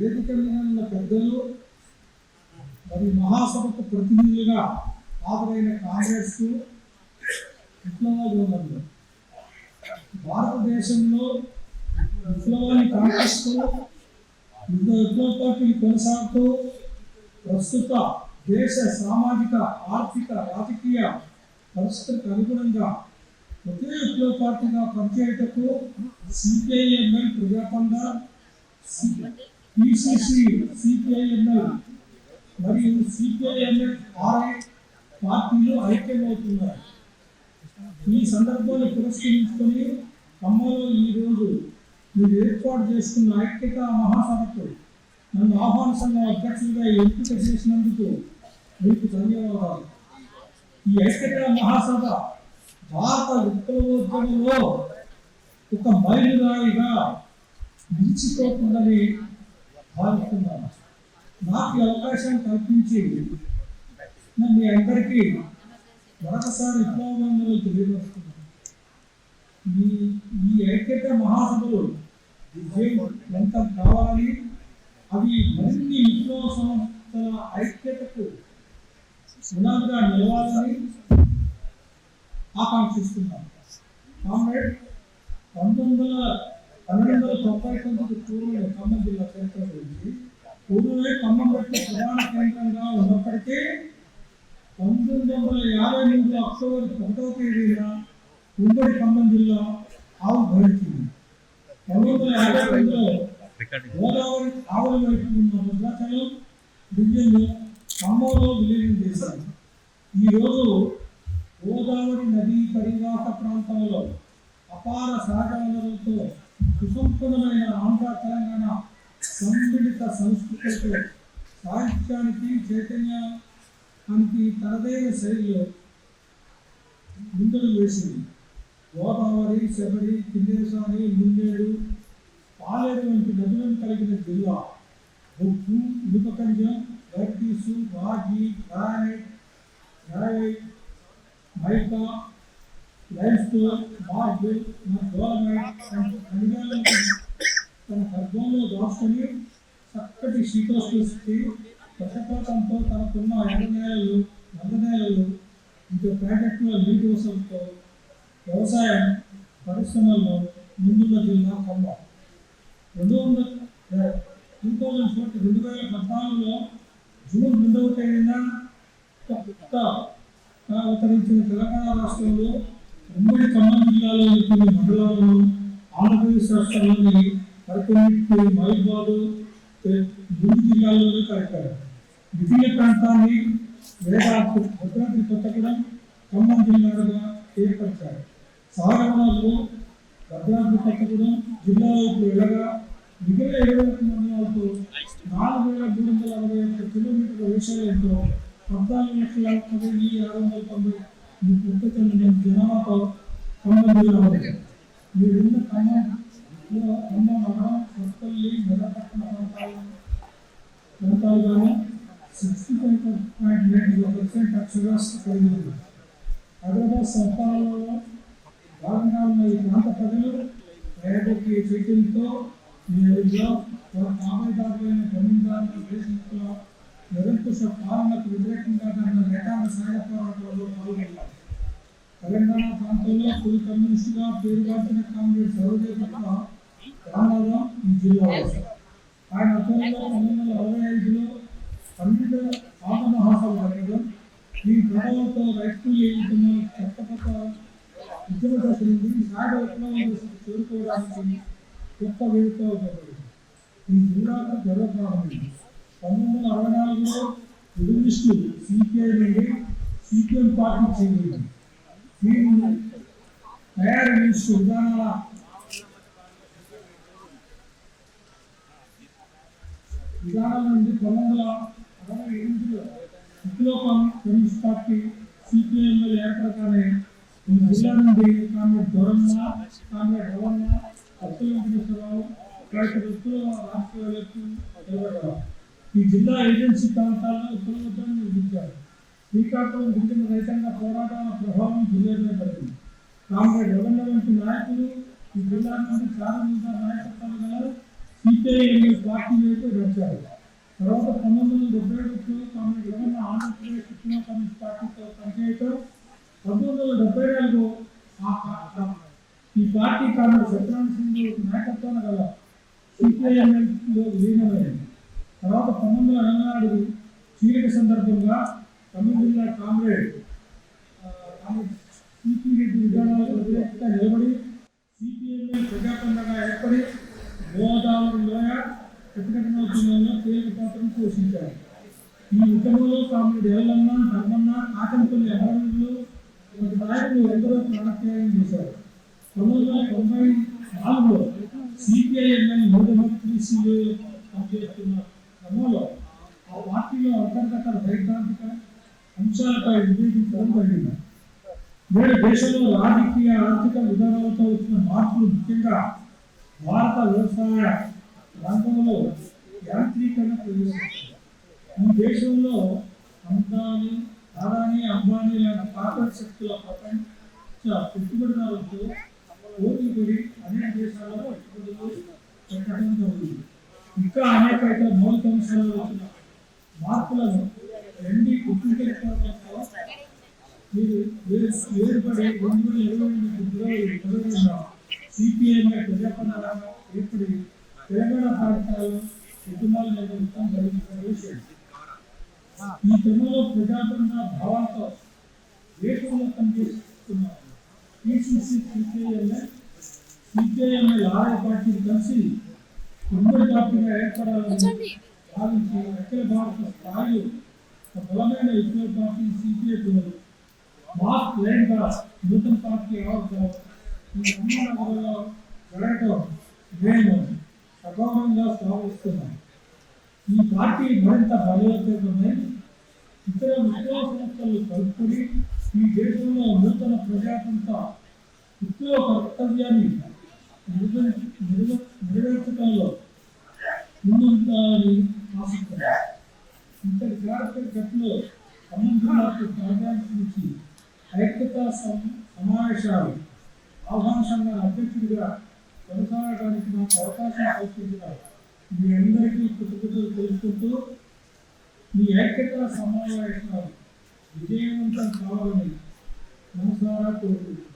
వేదిక మీద ఉన్న పెద్దలు మరి మహాసభకు ప్రతినిధులుగా హాజరైన కాంగ్రెస్ విప్లవాలు భారతదేశంలో విప్లవాన్ని కాంగ్రెస్తో వివిధ విప్లవ పార్టీలు కొనసాగుతూ ప్రస్తుత దేశ సామాజిక ఆర్థిక రాజకీయ పరిస్థితులకు అనుగుణంగా ఒకే విప్లవ పార్టీగా పనిచేయటకు సిపిఐఎంఎల్ ప్రజాపండ పిసిసి సిపిఐఎంఎల్ మరియు సిపిఐఎంఎల్ ఆర్ఐ పార్టీలు ఐక్యమవుతున్నారు. ఈ సందర్భాన్ని పురస్కరించుకొని ఖమ్మంలో ఈరోజు మీరు ఏర్పాటు చేసుకున్న ఐక్యత మహాసభకు నన్ను ఆహ్వాన సంఘం అధ్యక్షులుగా ఎంపిక చేసినందుకు మీకు ధన్యవాదాలు. ఈ ఐక్యత మహాసభ భారత విప్లవోద్యమంలో ఒక మైలురాయిగా నిలిచిపోతుందని భావిస్తున్నాను నాకు అవకాశం కల్పించి నన్ను మీ అందరికీ మరొకసారి విప్లవంలో తెలియజేస్తున్నాను మీ ఈ ఐక్యత మహాసభలు విజయం ఎంత కావాలి? అవి మరిన్ని విప్లవ సంస్థల ఐక్యతకు సునాగా నిలవాలని ఆకాంక్షిస్తున్నాను. కామ్రేడ్ పంతొమ్మిది వందల పన్నెండు వందల తొంభై తొమ్మిది పూర్వమే ఖమ్మం జిల్లా చరిత్ర గురించి. పూర్వమే ఖమ్మం యొక్క ప్రధాన కేంద్రంగా ఉన్నప్పటికీ పంతొమ్మిది వందల యాభై ఎనిమిది అక్టోబర్ ఒకటవ తేదీన ఉమ్మడి ఖమ్మం జిల్లా ఆవిర్భవించింది పంతొమ్మిది వందల యాభై రెండులో గోదావరి ఆవుల వైపు ఉన్న భద్రాచలం డివిజన్ను ఖమ్మంలో విలీనం చేశారు ఈరోజు గోదావరి నదీ పరివాహక ప్రాంతంలో అపార సహజ వనరులతో సుసంపదమైన ఆంధ్ర తెలంగాణ సమ్మిళిత సంస్కృతులతో సాహిత్యానికి చైతన్యానికి తనదైన శైలిలో ముందడు వేసింది. గోదావరి శబరి కిందేశాని ముందేడు పాలేరు వంటి నదులను కలిగిన జిల్లా. ఉప్పు ఇనుపకంజం గర్టీసు రాగి granite granite mica limestone marble dolomite వంటి ఖనిజాలను తన గర్భంలో దాచుకొని చక్కటి శీతోష్ణ వర్షపాతంతో తనకున్న ఎండనేలలు నేలలు ఇంకా ప్రాజెక్టుల నీటి వసతులతో వ్యవసాయం పరిశ్రమల్లో ముందున్న జిల్లా ఖమ్మం రెండు వందల టూ థౌజండ్ ఫోర్టీ రెండు వేల పద్నాలుగులో జూన్ రెండవ తేదీన కొత్త అవతరించిన తెలంగాణ రాష్ట్రంలో ఉమ్మడి ఖమ్మం జిల్లాలో కొన్ని మండలాల్లో ఆంధ్రప్రదేశ్ రాష్ట్రంలోని మరికొన్నింటి మహిబాదు మూడు జిల్లాల్లోనే కలిపారు ద్వితీయ ప్రాంతాన్ని వేదాకు భద్రాద్రి కొత్తగూడెం ఖమ్మం జిల్లాగా ఏర్పరిచారు. సాగవనాల్లో భద్రాద్రి కొత్తగూడెం జిల్లాలో ఇప్పుడు వెళ్ళగా మిగిలిన ఇరవై ఒక్క మండలాలతో నాలుగు వేల మూడు వందల అరవై ఒక్క కిలోమీటర్ల విషయంతో పద్నాలుగు లక్షల పదిహేను ఆరు వందల తొంభై ముప్పై తొమ్మిది మంది జనాభాతో ఖమ్మం జిల్లా ఉంది మీరున్న ఖమ్మంలో ఖమ్మం నగరం కొత్తల్లి మెదపట్టిన ప్రాంతాలు ప్రాంతాలుగాను sixty five point eight percent అక్షరాస్యత కలిగి ఉంది హైదరాబాద్ సంస్థానాలలో భాగంగా ఉన్న ఈ ప్రాంత ప్రజలు పేదకి చైతన్యంతో నేరుగా తన కామదారులైన జమీందారుల దేశంలో నిరంకుశ తెలంగాణ ప్రాంతంలో తొలి కమ్యూనిస్టుగా పేరుగాంచిన కాంగ్రెస్ సర్వదేవ రామారావు ఈ జిల్లా ఆయన అతనిలో పంతొమ్మిది వందల అరవై ఐదులో పన్నెండు ఆంధ్ర మహాసభ జరగడం ఈ ప్రభావంతో రైతులు ఎన్నుకున్న చట్టపట్ట ఉద్యమ దశలింది నుండి సాగ విప్లవం చేరుకోవడానికి గొప్ప వేదిక ఉపయోగపడింది ఈ జిల్లాకు గర్వప్రారంభం పంతొమ్మిది వందల అరవై నాలుగులో కమ్యూనిస్టులు సిపిఐ నుండి సిపిఎం పార్టీ చేరింది. దీన్ని తయారు చేసే విధానాల విధానాల నుండి పంతొమ్మిది అరవై ఎనిమిదిలో విప్లవం కమ్యూనిస్ట్ పార్టీ సిపిఐఎంలో ఏర్పడగానే జిల్లా నుండి కామ్రేడ్ దొరన్న కామ్రేడ్ రవణ అత్తుల వెంకటేశ్వరరావు ఇలాంటి వ్యక్తులు ఈ జిల్లా ఏజెన్సీ ప్రాంతాల్లో విప్లవోద్యమం నిర్మించారు. శ్రీకాకుళం గిరిజన రైతాంగ పోరాటాల ప్రభావం జిల్లా మీద పడింది కామ్రేడ్ రవణ వంటి నాయకులు ఈ జిల్లా నుండి ప్రారంభించిన నాయకత్వాలు గల సిపిఐఎంఎల్ పార్టీ వైపు నడిచారు. తర్వాత పంతొమ్మిది వందల డెబ్బై ఒకటిలో తాము ఎవరిన ఆంధ్రప్రదేశ్ శిక్షణ కమ్యూనిస్ట్ పార్టీతో పనిచేయటం పంతొమ్మిది వందల డెబ్బై నాలుగు ఈ పార్టీ కాంగ్రెస్ సత్యనారాయణ సింగ్ నాయకత్వాన గల సిపిఐఎంఎల్లో విలీనమైంది తర్వాత పంతొమ్మిది వందల ఎనభై నాలుగు చీలిక సందర్భంగా కర్నూలు జిల్లా కామ్రేడ్ ఆ, విధానాలకు వ్యతిరేకంగా నిలబడి సిపిఎంఎల్ ప్రజాపండగా ఏర్పడి గోదావరి లోయ ప్రతిఘటనోద్యమంలో కీలక పాత్రను పోషించారు. ఈ ఉద్యమంలో కామ్రేడ్ ఎల్లన్న ధర్మన్న కాకంపల్లి అమరులు వంటి నాయకులు ఎందరో ప్రాణత్యాగం చేశారు. పంతొమ్మిది వందల తొంభై నాలుగులో సిపిఐఎంఎల్ మూడమత్రిసిలో పనిచేస్తున్న క్రమంలో ఆ పార్టీలో అంతర్గత సైద్ధాంతిక అంశాలపై విభేదించడం జరిగింది నేడు దేశంలో రాజకీయ ఆర్థిక విధానాలతో వచ్చిన మార్పులు ముఖ్యంగా భారత వ్యవసాయ రంగంలో యాంత్రీకరణ ప్రవేశించింది ఈ దేశంలో అంబానీ అదానీ అంబానీ లాంటి కార్పొరేట్ శక్తుల ప్రపంచ పెట్టుబడిదారులతో పోటీ పడి అనేక దేశాలలో పెట్టుబడులు పెట్టడం జరిగింది. ఇంకా అనేక ఇతర మౌలిక అంశాలలో వచ్చిన మార్పులను రెండి గుర్తించకపోవడంతో మీరు వేరు- వేరుపడి రెండు వేల ఇరవై ఎనిమిది ఫిబ్రవరి ఇరవైన సిపిఐఎంఐ ప్రజాపండగా ఏర్పడి తెలంగాణ ప్రాంతాల్లో కుటుంబాలు నిర్వహించడం జరిగిన విషయం ఈ క్రమంలో ప్రజాపండ భావాలతో దేశంలో పనిచేస్తున్నారు. పిసిసి సిపిఐఎంఐ సిపిఐఎంఐ ఆర్ఐ పార్టీలు కలిసి ఉమ్మడి పార్టీగా ఏర్పడాలని భావించి అఖిల భారత స్థాయిలో ఒక బలమైన విప్లవ పార్టీ సిపిఐ పిల్లలు మార్క్ లైన్ నూతన పార్టీ ఆవిర్భావం ఈ అమ్మానగరంలో జరగటం మేము సగౌరవంగా స్వాగతిస్తున్నాం. ఈ పార్టీ మరింత బలోపేతమై ఇతర విద్యా సంస్థలు కలుపుకొని ఈ దేశంలో నూతన ప్రజాతంత్ర విప్లవ కర్తవ్యాన్ని నిర్వ- నిర్వ- నెరవేర్చడంలో ముందుంటారని ఆశిస్తున్నాం. ఇంతటి జాగ్రత్త గట్టులో సంబంధాలకు ప్రాధాన్యత ఇచ్చి ఐక్యతా సమావేశాలు ఆహ్వాన అధ్యక్షుడిగా కొనసాగడానికి నాకు అవకాశం కల్పించిన మీ అందరికీ కృతజ్ఞతలు తెలుసుకుంటూ మీ ఐక్యతా సమావేశాలు విజయవంతం కావాలని మనసారా కోరుకుంటున్నాను